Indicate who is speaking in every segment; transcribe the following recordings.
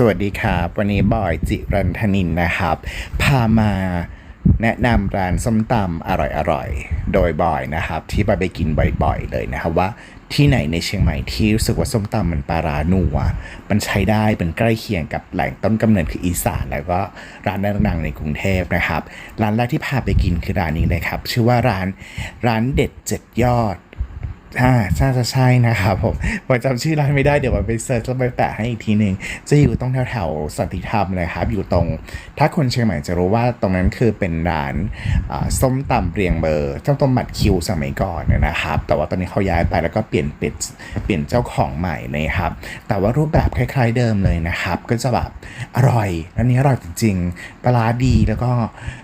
Speaker 1: สวัสดีครับ วันนี้บอยจิรันธนินนะครับ พามาแนะนำร้านส้มตำอร่อยๆ โดยบอยนะครับ ที่บอยไปกินบ่อยๆ เลยนะครับว่าที่ไหนในเชียงใหม่ที่รู้สึกว่าส้มตำมันปลารานัวมันใช้ได้เป็นใกล้เคียงกับแหล่งต้นกำเนิดคืออีสาน แล้วก็ร้านดังๆในกรุงเทพนะครับ ร้านแรกที่พาไปกินคือร้านนี้เลยครับ ชื่อว่าร้านร้านเด็ดเจ็ดยอด อ่าน่าจะใช่นะครับผมผมจำชื่อร้านไม่ได้เดี๋ยวผมไปเซิร์ชแล้วไปแปะให้อีกทีหนึ่งจะอยู่ตรงแถวๆสันติธรรมเลยครับอยู่ตรง ถ้าคนเชียงใหม่จะรู้ว่าตรงนั้นคือเป็นร้านส้มตำเรียงเบอร์ส้มตำหมัดคิวสมัยก่อนนะครับ แต่ว่าตอนนี้เขาย้ายไปแล้วก็เปลี่ยนเป็ดเปลี่ยนเจ้าของใหม่นะครับ แต่ว่ารูปแบบคล้ายๆเดิมเลยนะครับ ก็จะแบบอร่อยอันนี้อร่อยจริงๆปลาดีแล้วก็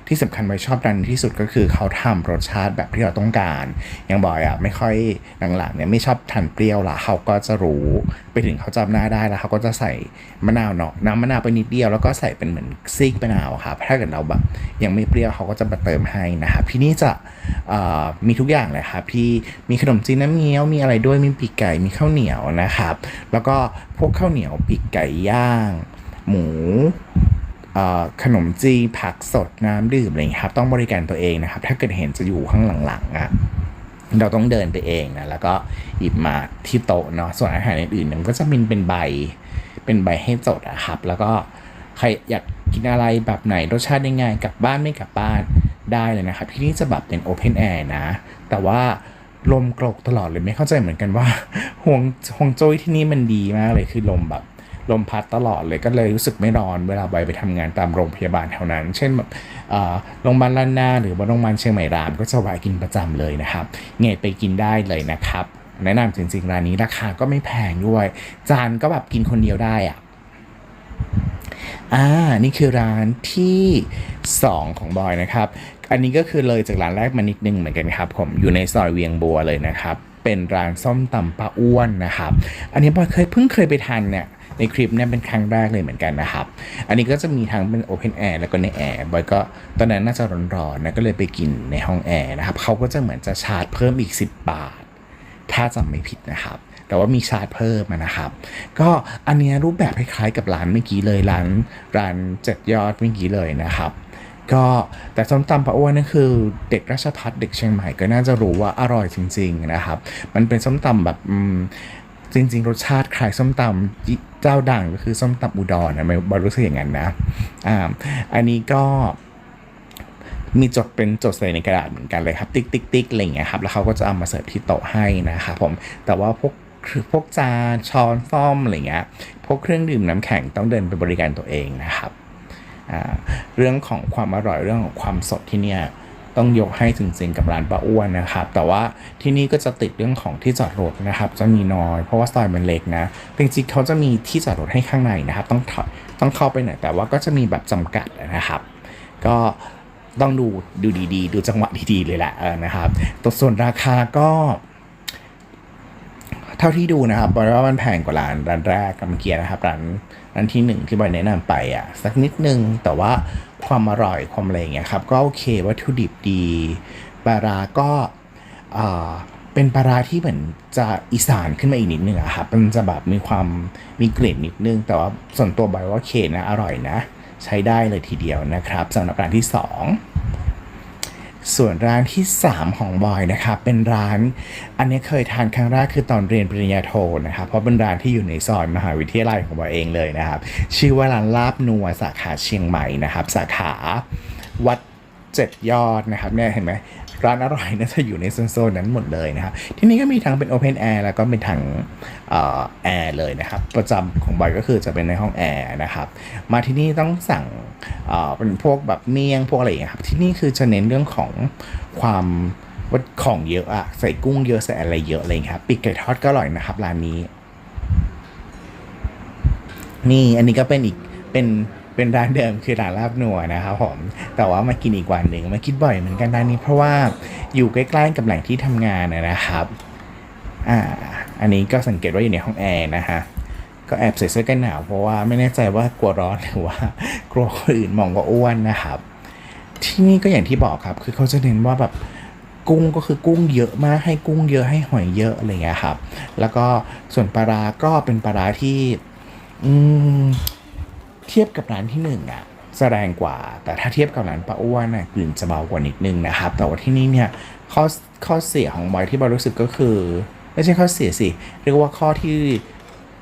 Speaker 1: ที่สำคัญไว้ชอบร้านที่สุดก็คือเขาทำรสชาติแบบที่เราต้องการ อย่างบอยอะไม่ค่อยหลังๆเนี่ยไม่ชอบทานเปรี้ยวละเขาก็จะรู้ไปถึงเขาจำหน้าได้แล้วเขาก็จะใส่มะนาวเนาะน้ำมะนาวไปนิดเดียวแล้วก็ใส่เป็นเหมือนซีกมะนาวครับถ้าเกิดเราแบบยังไม่เปรี้ยวเขาก็จะมาเติมให้นะครับที่นี่จะมีทุกอย่างเลยครับที่มีขนมจีนน้ำเงี้ยวมีอะไรด้วยมีปีกไก่มีข้าวเหนียวนะครับแล้วก็พวกข้าวเหนียวปีกไก่ย่าง หมูขนมจีนผักสดน้ำดื่มอะไรอย่างนี้ครับ ต้องบริการตัวเองนะครับ ถ้าเกิดเห็นจะอยู่ข้างหลังๆอะ เราต้องเดินไปเองนะแล้วก็หยิบมาที่โต๊ะเนาะส่วนอาหารอื่นๆเนี่ยมันก็จะมีเป็นใบเป็นใบให้จดอะครับ แล้วก็ใครอยากกินอะไรแบบไหนรสชาติยังไงกลับบ้านไม่กลับบ้านได้เลยนะครับ ที่นี่จะแบบเป็นโอเพนแอร์นะ แต่ว่าลมกรกตลอดเลยไม่เข้าใจเหมือนกันว่าห่วงห่วงโจ้ยที่นี่มันดีมากเลยคือลมแบบ ลมพัดตลอดเลยก็เลยรู้สึกไม่ร้อนเวลาไปไปทำงานตามโรงพยาบาลแถวนั้น เช่นแบบโรงพยาบาลล้านนาหรือว่าโรงพยาบาลเชียงใหม่รามก็จะแวะกินประจำเลยนะครับเงยไปกินได้เลยนะครับ แนะนำจริงๆร้านนี้ราคาก็ไม่แพงด้วย จานก็แบบกินคนเดียวได้อะอ่า นี่คือร้านที่ 2 ของบอยนะครับ อันนี้ก็คือเลยจากร้านแรกมานิดนึงเหมือนกันครับ ผมอยู่ในซอยเวียงบัวเลยนะครับ เป็นร้านส้มตำป้าอ้วนนะครับ อันนี้บอยเคยเพิ่งเคยไปทานเนี่ย ในคลิปเนี่ยเป็นครั้งแรกเลยเหมือนกันนะครับ อันนี้ก็จะมีทั้งเป็นโอเพนแอร์แล้วก็ในแอร์บอยก็ตอนนั้นน่าจะร้อนๆนะก็เลยไปกินในห้องแอร์นะครับเขาก็จะเหมือนจะชาร์จเพิ่มอีก 10 บาท ถ้าจำไม่ผิดนะครับแต่ว่ามีชาร์จเพิ่มนะครับ ก็อันเนี้ยรูปแบบคล้ายๆกับร้านเมื่อกี้เลยร้านร้านเจ็ดยอดเมื่อกี้เลยนะครับ ก็แต่ส้มตำปะอ้วนนั่นคือเด็กราชพัฒเด็กเชียงใหม่ก็น่าจะรู้ว่าอร่อยจริง ๆนะครับ มันเป็นส้มตำแบบอืม จริง ๆ รสชาติคล้ายส้มตำเจ้าดังก็คือส้มตำอุดรนะไม่บอรู้สึกอย่างนั้นนะอ่าอันนี้ก็มีจดเป็นจดใส่ในกระดาษเหมือนกันเลยครับ ติ๊กติ๊กติ๊กอะไรอย่างเงี้ยครับ แล้วเขาก็จะเอามาเสิร์ฟที่โต๊ะให้นะครับผมแต่ว่าพวกคือพวกจานช้อนซ่อมอะไรเงี้ยพวกเครื่องดื่มน้ำแข็งต้องเดินไปบริการตัวเองนะครับอ่าเรื่องของความอร่อยเรื่องของความสดที่เนี่ย ต้องยกให้จริงๆกับร้านป้าอ้วนนะครับ แต่ว่าที่นี่ก็จะติดเรื่องของที่จอดรถนะครับ จะมีน้อยเพราะว่าซอยมันเล็กนะจริงๆเขาจะมีที่จอดรถให้ข้างในนะครับ ต้องถอยต้องเข้าไปหน่อยแต่ว่าก็จะมีแบบจำกัดนะครับ ก็ต้องดูดูดีๆ ดูจังหวะดีๆเลยแหละนะครับตัวส่วนราคาก็เท่าที่ดูนะครับบอยว่ามันแพงกว่าร้านร้านแรกกับเมื่อกี้นะครับร้านร้านที่หนึ่งที่บอยแนะนำไปอะสักนิดนึงแต่ว่า ความอร่อยความอะไรอย่างเงี้ยครับก็โอเควัตถุดิบดีปลาร้าก็เป็นปลาร้าที่เหมือนจะอีสานขึ้นมาอีกนิดนึงอะครับมันจะแบบมีความมีกลิ่นนิดนึง แต่ว่าส่วนตัวบอยว่าเคนะอร่อยนะ ใช้ได้เลยทีเดียวนะครับสำหรับร้านที่สอง ส่วนร้านที่ 3 ของบอยนะครับเป็นร้าน อันนี้เคยทานครั้งแรกคือตอนเรียนปริญญาโทนะครับเพราะเป็นร้านที่อยู่ในซอยมหาวิทยาลัยของบอยเองเลยนะครับ ชื่อว่าร้านลาบนัวสาขาเชียงใหม่นะครับ สาขาวัดเจ็ดยอดนะครับเนี่ยเห็นไหม ร้านอร่อยน่าจะอยู่ในโซนนั้นหมดเลยนะครับที่นี่ก็มีทั้งเป็น Open Air แล้วก็เป็นทั้งแอร์เลยนะครับ ประจำของบอยก็คือจะเป็นในห้องแอร์นะครับ มาที่นี่ต้องสั่งเเป็นพวกแบบเมี่ยงพวกอะไรอย่างเงี้ยครับ ที่นี่คือจะเน้นเรื่องของความว่าของเยอะอะใส่กุ้งเยอะใส่อะไรเยอะอะไรอย่างเงี้ยครับปีกไก่ทอดก็อร่อยนะครับร้านนี้ นี่อันนี้ก็เป็นอีกเป็น เป็นร้านเดิมคือร้านลาบหนัวนะครับผมแต่ว่ามากินอีกวันหนึ่งมาคิดบ่อยเหมือนกันร้านนี้เพราะว่าอยู่ใกล้ๆกับแหล่งที่ทำงานนะนะครับอ่าอันนี้ก็สังเกตว่าอยู่ในห้องแอร์นะฮะก็แอบใส่เสื้อกันหนาวเพราะว่าไม่แน่ใจว่ากลัวร้อนหรือว่ากลัวคนอื่นมองว่าอ้วนนะครับ ที่นี่ก็อย่างที่บอกครับ คือเขาจะเน้นว่าแบบกุ้งก็คือกุ้งเยอะมากให้กุ้งเยอะให้หอยเยอะอะไรเงี้ยครับ แล้วก็ส่วนปลาร้าก็เป็นปลาร้าที่ อืม เทียบกับร้านที่หนึ่งอะจะแรงกว่า แต่ถ้าเทียบกับร้านป้าอ้วนน่ะกลิ่นจะเบากว่านิดนึงนะครับ แต่ว่าที่นี่เนี่ยข้อข้อเสียของบอยที่บอยรู้สึกก็คือ ไม่ใช่ข้อเสียสิ เรียกว่าข้อที่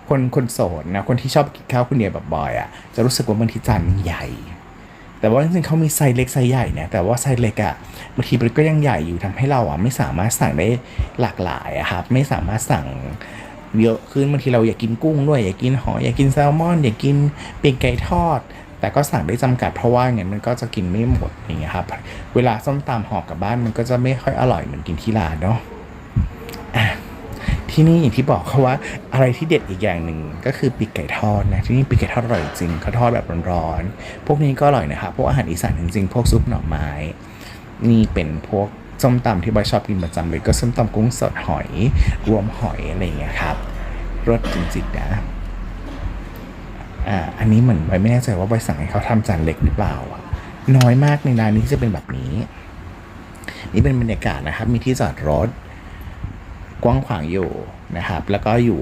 Speaker 1: คนคนโสดนะคนที่ชอบกินข้าวคนเดียวแบบบอยอะจะรู้สึกว่าบางทีจานมันใหญ่ แต่ว่าจริงๆเขามีไซส์เล็กไซส์ใหญ่เนี่ยแต่ว่าไซส์เล็กอะบางทีมันก็ยังใหญ่อยู่ทำให้เราอะไม่สามารถสั่งได้หลากหลายอะครับไม่สามารถสั่ง เยอะขึ้นบางทีเราอยากกินกุ้งด้วยอยากกินหอยอยากกินแซลมอน อยากกินปีกไก่ทอด แต่ก็สั่งได้จำกัดเพราะว่าอย่างนั้นมันก็จะกินไม่หมดอย่างเงี้ยครับเวลาส้มตำหอกลับบ้านมันก็จะไม่ค่อยอร่อยเหมือนกินที่ร้านเนาะะที่นี่อย่างที่บอกเขาว่าอะไรที่เด็ดอีกอย่างหนึ่งก็คือปีกไก่ทอดนะที่นี่ปีกไก่ทอดอร่อยจริงเขาทอดแบบร้อนๆพวกนี้ก็อร่อยนะครับพวกอาหารอีสานจริงๆพวกซุปหน่อไม้ นี่เป็นพวก ส้มตำที่บอยชอบกินประจำเลยก็ส้มตำกุ้งสดหอย รวมหอยอะไรเงี้ยครับรสจริงๆนะอ่าอันนี้เหมือนบอยไม่แน่ใจว่าบอยสั่งให้เขาทำจานเล็กหรือเปล่าอะน้อยมากในร้านนี้จะเป็นแบบนี้ นี่เป็นบรรยากาศนะครับ มีที่จอดรถ กว้างขวางอยู่นะครับ แล้วก็อยู่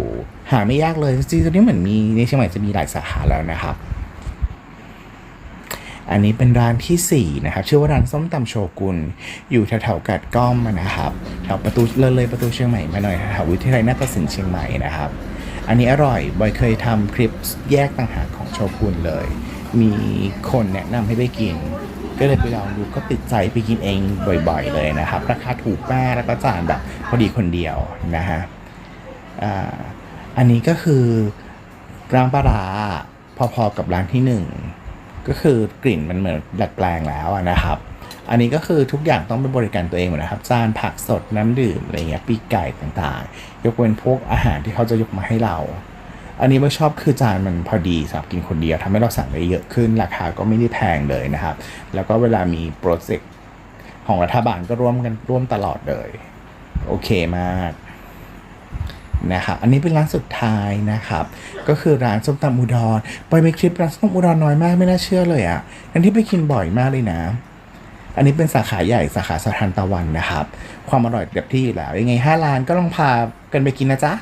Speaker 1: หาไม่ยากเลยจริงๆตอนนี้เหมือนมีในเชียงใหม่จะมีหลายสาขาแล้วนะครับ อันนี้เป็นร้านที่ 4 นะครับ ชื่อว่าร้านส้มตำโชกุนอยู่แถวๆกัดก้อมนะครับแถวประตูเลยเลยประตูเชียงใหม่มาหน่อยแถววิทยาลัยนาฏศิลป์เชียงใหม่นะครับ อันนี้อร่อยบอยเคยทำคลิปแยกต่างหากของโชกุนเลย มีคนแนะนำให้ไปกิน ก็เลยไปลองดูก็ติดใจไปกินเองบ่อยๆ เลยนะครับ ราคาถูกมากแล้วก็จานแบบพอดีคนเดียวนะฮะอันนี้ก็คือร้านปลาร้าพอๆกับร้านที่หนึ่ง ก็คือกลิ่นมันเหมือนดัดแปลงแล้วนะครับ อันนี้ก็คือทุกอย่างต้องเป็นบริการตัวเองหมดนะครับจานผักสดน้ำดื่มอะไรเงี้ยปีกไก่ต่างๆ ยกเว้นพวกอาหารที่เขาจะยกมาให้เรา อันนี้ไม่ชอบคือจานมันพอดีสำหรับกินคนเดียวทำให้เราสั่งได้เยอะขึ้นราคาก็ไม่ได้แพงเลยนะครับ แล้วก็เวลามีโปรเจกต์ของรัฐบาลก็ร่วมกันร่วมตลอดเลย โอเคมาก นะครับอันนี้เป็นร้านสุดท้ายนะครับ ก็คือร้านส้มตำอุดรไปมีคลิปร้านส้มตำอุดรน้อยมากไม่น่าเชื่อเลยอะ่ะทั้งที่ไปกินบ่อยมากเลยนะ อันนี้เป็นสาขาใหญ่สาขาสะทานตะวันนะครับ ความอร่อยแบบที่อยู่แล้วยังไงห้าร้านก็ลองพากันไปกินนะจ๊ะ